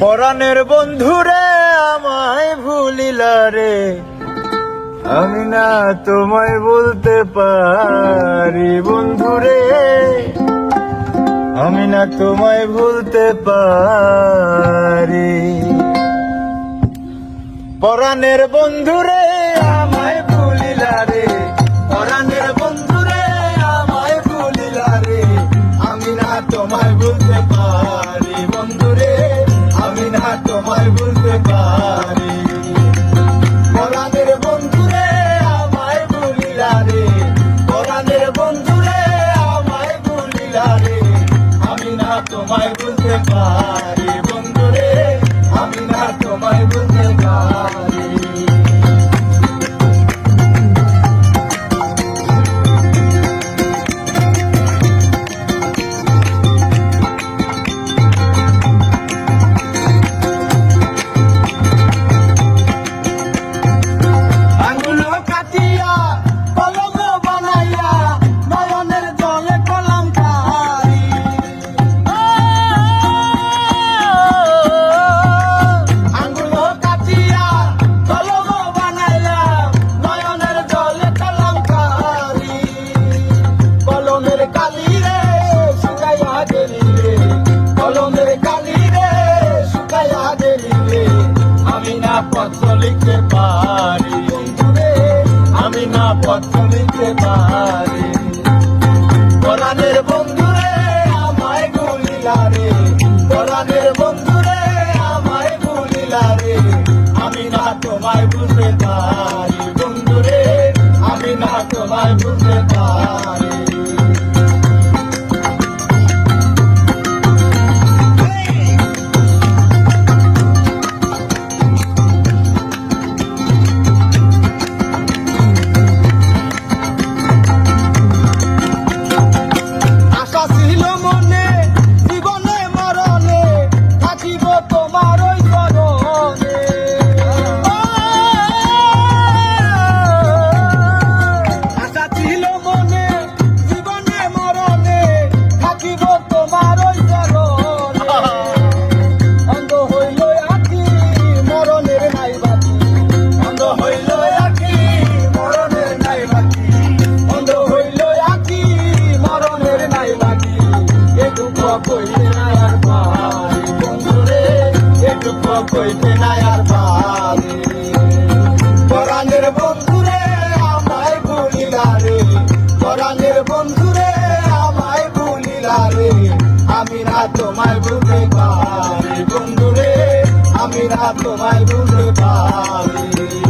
পরাণের বন্ধুরে আমায় ভুলিলা রে। আমি না তোমায় বলতে পারি বন্ধুরে। আমি না তোমায় ভুলতে পারি। পরাণের বন্ধুরে আমায় ভুলিলা রে। পরাণের বন্ধুরে আমায় ভুলিলা রে। আমি না তোমায় ভুলতে পারি না তোমায় ভুলতে পত্র লিখতে পারি। আমি না পত্র লিখতে পারি আমায় ভুলিলা রে। কোরআনের বন্ধুরে আমায় ভুলিলা রে। আমি না তোমায় বুঝতে পারি। বন্ধুরে, আমি না তোমায় বুঝতে পারি। কইতে নাই আর পারি পরাণের রে। পরাণের বন্ধুরে আমায় ভুলিলা রে। আমি না তোমায় ভুলতে পারি। বন্ধুরে, আমি না তোমায় ভুলতে পারি।